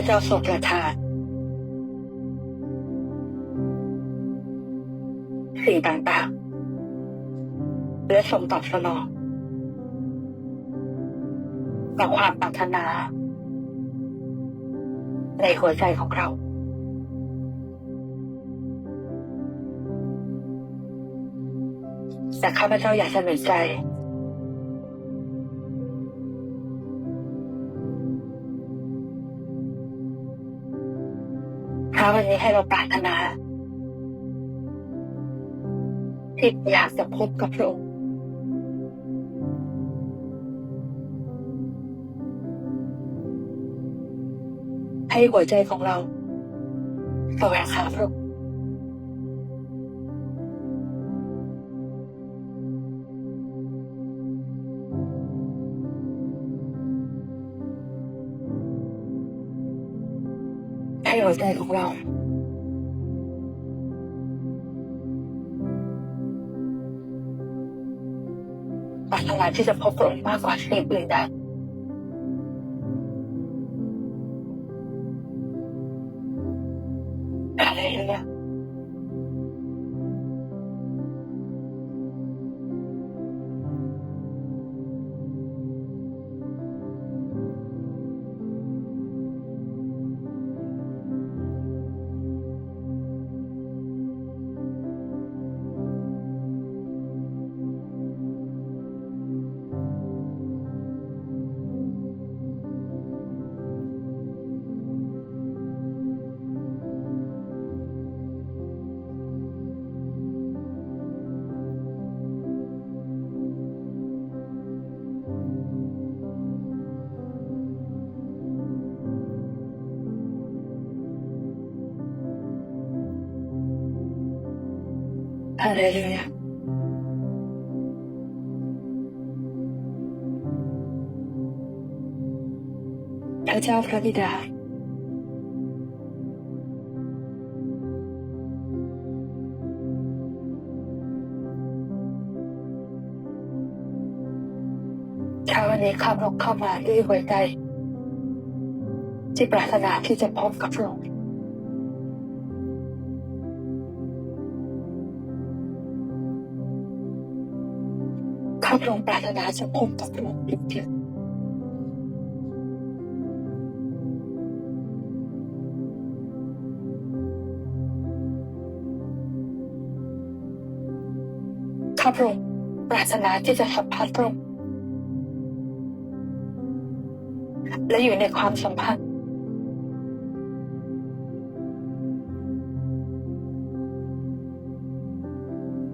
ระเจ้าทรงประทานสิ่งต่างๆ และทรงตอบสนองต่อความปรารถนา ในหัวใจของเรา แต่ข้าพเจ้าอยากเสนอใจ พระวันนี้ให้เราปรารถนาที่อยากจะพบกับพระองค์ให้หัวใจของเราแสวงหาพระองค์ ให้หัวใจของเรา ปรารถนาที่จะพบพระองค์มากกว่าสิ่งอื่นใดอะไรเนี่ย อะไรเนี่ยพระเจ้าพระบิดาเช้าวันนี้ข้าพระองค์เข้ามาด้วยหัวใจ ที่ปรารถนาที่จะพบกับพระองค์ ข้าพระองค์ปรารถนาจะพบกับพระองค์จริงข้าพระองค์ปรารถนาที่จะสัมผัสพระองค์และอยู่ในความสัมพันธ์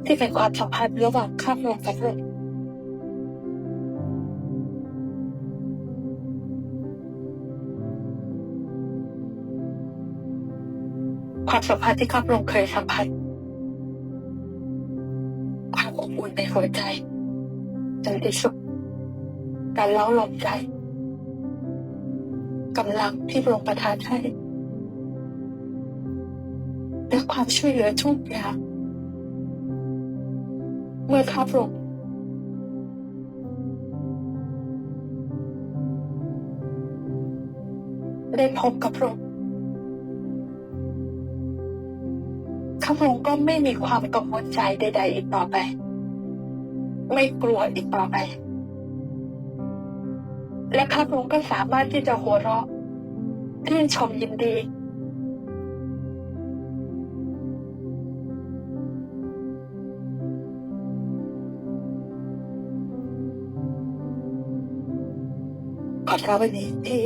ที่เป็นความสัมพันธ์ระหว่างข้าพระองค์กับพระองค์ ความสัมพันธ์ที่ข้าพระองค์เคยสัมผัสความอบอุ่นในหัวใจสันติสุขการเล้าหลอมใจกำลังที่พระองค์ประทานให้และความช่วยเหลือทุกอย่างเมื่อข้าพระองค์ได้พบกับพระองค์ ข้าพระองค์ก็ไม่มีความกังวลใจใด ๆ อีกต่อไป ไม่กลัวอีกต่อไป และข้าพระองค์ก็สามารถที่จะหัวเราะชื่นชมยินดี ขอพระวันนี้ที่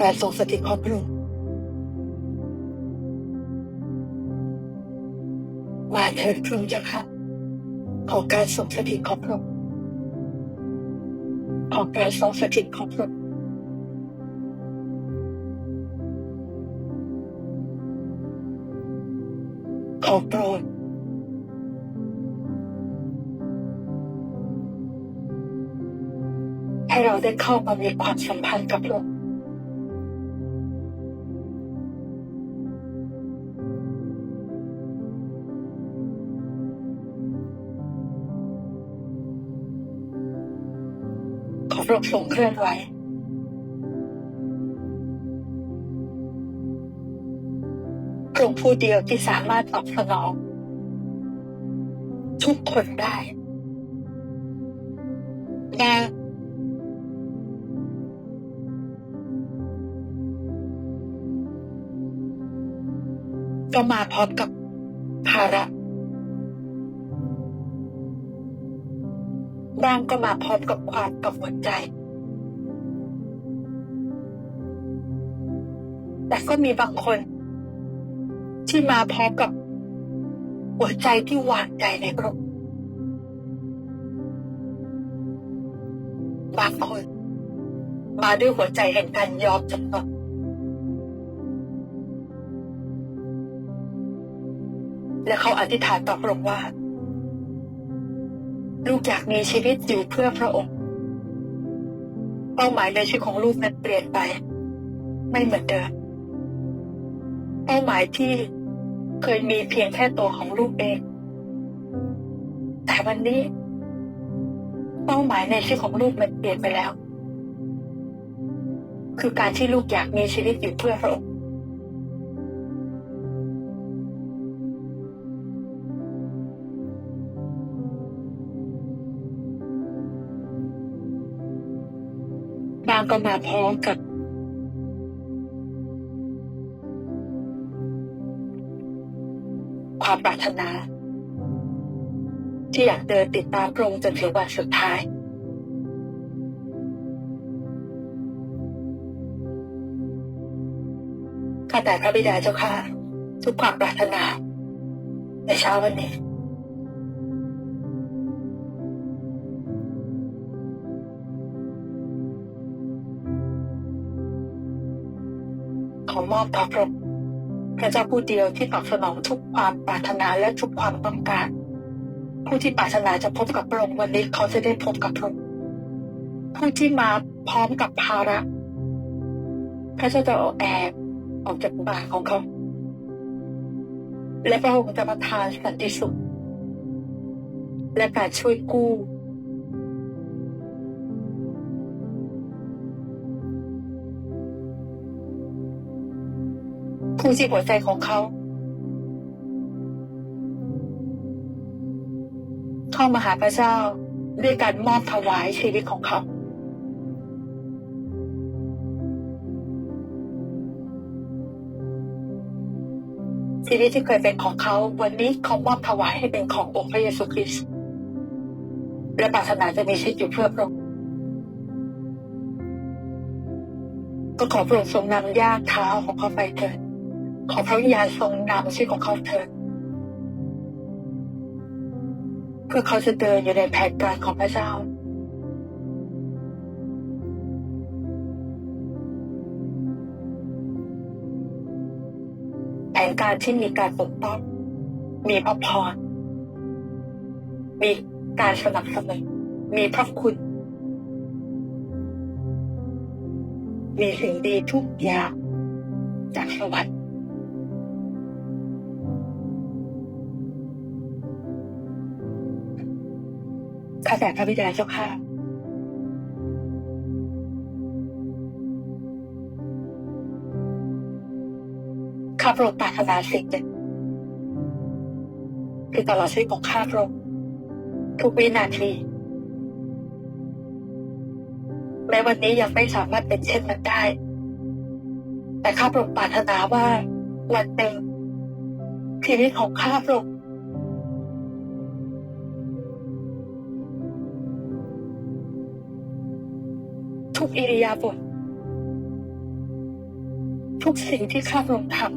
การทรงสถิตของพระองค์ เถิดพระองค์เจ้าค่ะ ขอการทรงสถิตของพระองค์ขอการทรงสถิตของพระองค์ขอโปรดให้เราได้เข้ามามีความสัมพันธ์กับพระองค์ ร่งสูเคลื่อนไหว กลุ่มผู้เดียวที่สามารถตอบสนอง ทุกคนได้นางก็มาพร้อมกับ มาพร้อมกับความกังวลใจ แต่ก็มีบางคน ที่มาพร้อมกับ หัวใจที่วางใจในพระองค์บางคน มาด้วยหัวใจแห่งการยอมจำนนและเขาอธิษฐานต่อพระองค์ว่า ลูกอยากมีชีวิตอยู่เพื่อพระองค์ เป้าหมายในชีวิตของลูกนั้นเปลี่ยนไป ไม่เหมือนเดิม เป้าหมายที่เคยมีเพียงแค่ตัวของลูกเอง แต่วันนี้ เป้าหมายในชีวิตของลูกมันเปลี่ยนไปแล้ว คือการที่ลูกอยากมีชีวิตอยู่เพื่อพระองค์ บางก็มาพร้อมกับความปรารถนา ที่อยากเดินติดตามพระองค์จนถึงวันสุดท้าย ข้าแต่พระบิดาเจ้าค่ะ ทุกความปรารถนา ในเช้าวันนี้ ขอมอบต่อพระองค์พระเจ้าผู้เดียวที่ตอบสนองทุกความปรารถนาและทุกความต้องการ ผู้ที่ปรารถนาจะพบกับพระองค์วันนี้เขาจะได้พบกับพระองค์ผู้ที่มาพร้อมกับภาระพระเจ้าจะเอาแอบออกจากบ่าของเขา และพระองค์จะประทานสันติสุขและการช่วยกู้ ผู้ที่หัวใจของเขา เข้ามาหาพระเจ้าด้วยการมอบถวายชีวิตของเขาชีวิตที่เคยเป็นของเขาวันนี้เขามอบถวายให้เป็นขององค์พระเยซูคริสต์และปรารถนาจะมีชีวิตอยู่เพื่อพระองค์ก็ขอพระองค์ทรงนำย่างเท้าของเขาไปเถิด ขอพระวิญญาณทรงนำชีวิตของเขาเถิดเพื่อเขาจะเดินอยู่ในแผนการของพระเจ้า แผนการที่มีการปกป้องมีพระพร มีการสนับสนุนมีพระคุณ มีสิ่งดีทุกอย่างจากสวรรค์ ข้าแต่พระบิดาเจ้าค่ะ ข้าพระองค์ปรารถนาสิ่งหนึ่งคือตลอดชีวิตของข้าพระองค์ทุกวินาที แม้วันนี้ยังไม่สามารถเป็นเช่นนั้นได้ แต่ข้าพระองค์ปรารถนาว่าวันหนึ่งชีวิตของข้าพระองค์ อิริยาบถทุกสิ่งที่ข้าพระองค์ทำ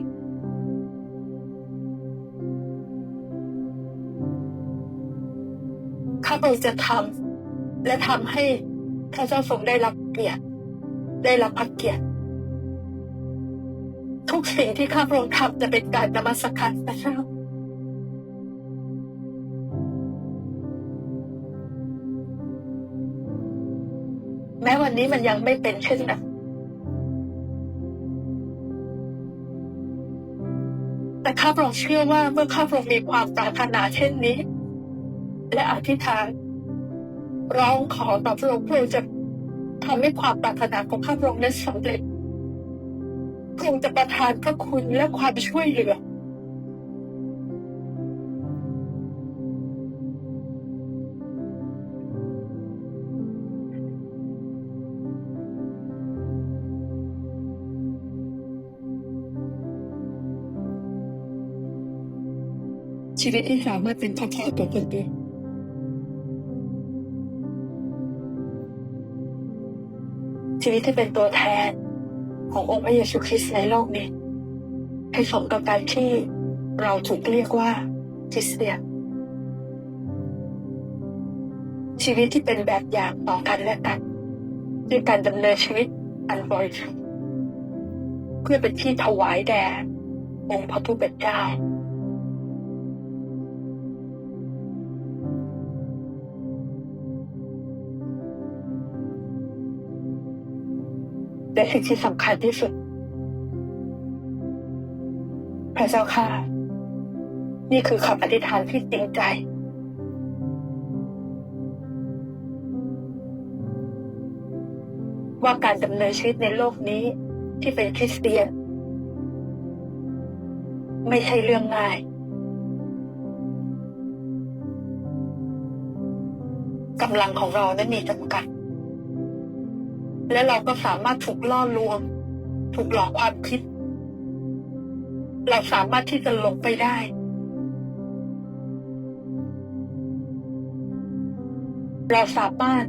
ข้าพระองค์จะทำและทำให้พระเจ้าทรงได้รับเกียรติได้รับพระเกียรติทุกสิ่งที่ข้าพระองค์ทำจะเป็นการนมัสการพระเจ้า วันนี้มันยังไม่เป็นเช่นนั้นแต่ข้าพระองค์เชื่อว่าเมื่อข้าพระองค์มีความปรารถนาเช่นนี้ และอธิษฐานร้องขอต่อพระองค์พระองค์จะทำให้ความปรารถนาของข้าพระองค์นั้นสำเร็จพระองค์จะประทานพระคุณและความช่วยเหลือ ชีวิตที่สามารถเป็นพ่อพ่อตัวคนเองชีวิตที่เป็นตัวแทน ขององค์พระเยซูคริสต์ในโลกนี้ให้สมกับการที่เราถูกเรียกว่าคริสเตียนชีวิตที่เป็นแบบอย่างต่อกันและกันด้วยการดำเนินชีวิตอันบริสุทธิ์เพื่อเป็นที่ถวายแด่องค์พระผู้เป็นเจ้า และสิ่งที่สำคัญที่สุด พระเจ้าค่ะ นี่คือคำอธิษฐานที่จริงใจ ว่าการดำเนินชีวิตในโลกนี้ที่เป็นคริสเตียน ไม่ใช่เรื่องง่าย กำลังของเรานั้นมีจำกัด และเราก็สามารถถูกล่อลวง ถูกหลอกความคิด เราสามารถที่จะหลงไปได้ เราสามารถ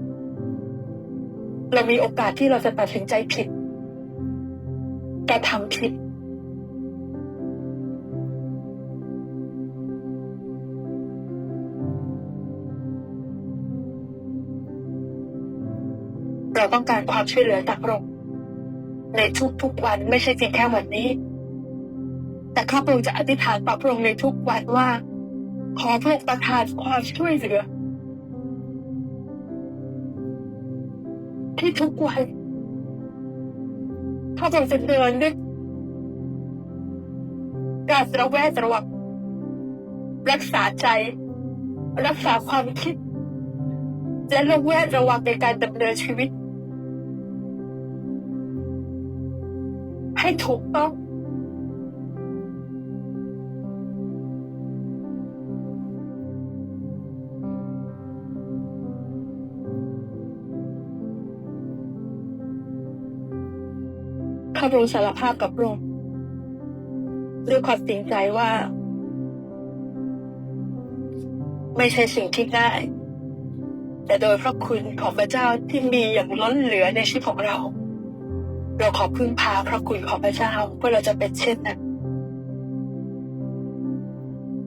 เรามีโอกาสที่เราจะตัดสินใจผิดกระทำผิด เราต้องการความช่วยเหลือจากพระองค์ในทุกๆวันไม่ใช่เพียงแค่วันนี้ แต่ข้าพระองค์จะอธิษฐานต่อพระองค์ในทุกวันว่า ขอพระองค์ประทานความช่วยเหลือ ที่ทุกวันข้าพระองค์จะเดินด้วยการระแวดระวังรักษาใจ รักษาความคิด และระแวดระวังในการดำเนินชีวิต ให้ถูกต้อง ข้าพระองค์สารภาพกับพระองค์ด้วยความจริงใจว่า ไม่ใช่สิ่งที่ง่ายแต่โดยพระคุณของพระเจ้าที่มีอย่างล้นเหลือในชีวิตของเรา เราขอพึ่งพาพระคุณของพระเจ้าเพื่อเราจะเป็นเช่นนั้น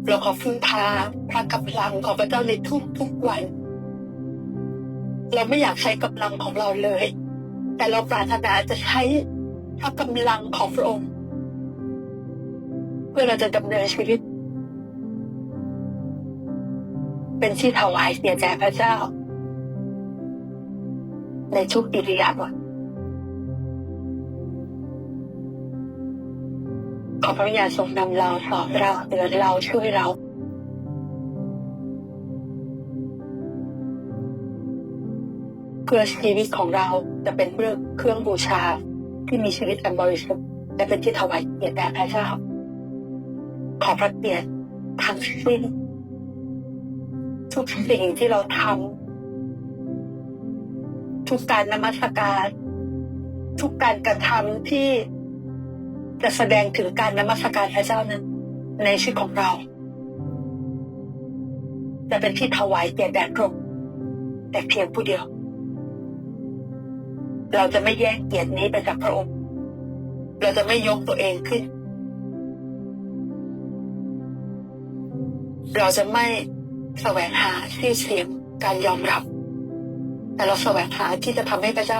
เราขอพึ่งพาพระกำลังของพระเจ้าในทุกทุกวัน เราไม่อยากใช้กำลังของเราเลย แต่เราปรารถนาจะใช้พระกำลังของพระองค์ เพื่อเราจะดำเนินชีวิต เป็นที่ถวายเสียแด่พระเจ้า ในทุกอิริยาบถ ขอพระวิญญาณทรงนำเราสอนเราเตือนเราช่วยเราเพื่อชีวิตของเราจะเป็นเรื่องเครื่องบูชาที่มีชีวิตอันบริสุทธิ์และเป็นที่ถวายเกียรติแด่พระเจ้า ขอพระเกียรติทั้งสิ้นทุกสิ่งที่เราทำทุกการนมัสการ ทุกการกระทำที่ จะแสดงถึงการนมัสการพระเจ้านั้น ในชีวิตของเรา จะเป็นที่ถวายเกียรติแด่พระองค์แต่เพียงผู้เดียว เราจะไม่แย่งเกียรตินี้ไปจากพระองค์ เราจะไม่ยกตัวเองขึ้น เราจะไม่แสวงหาชื่อเสียงการยอมรับ แต่เราแสวงหาที่จะทำให้พระเจ้า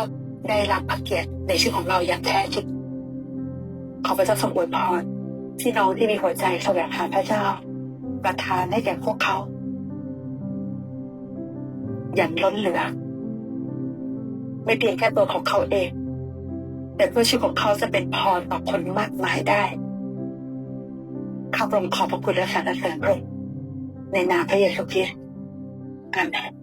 ได้รับพระเกียรติในชีวิตของเราอย่างแท้จริง ขอพระเจ้าทรงอวยพรพี่น้องที่มีหัวใจแสวงหาพระเจ้า ประทานให้แก่พวกเขา อย่างล้นเหลือ ไม่เพียงแค่ตัวของเขาเอง แต่เพื่อชีวิตของเขาจะเป็นพรต่อคนมากมายได้ข้าพระองค์ขอบพระคุณและสรรเสริญพระองค์ในนามพระเยซูคริสต์อาเมน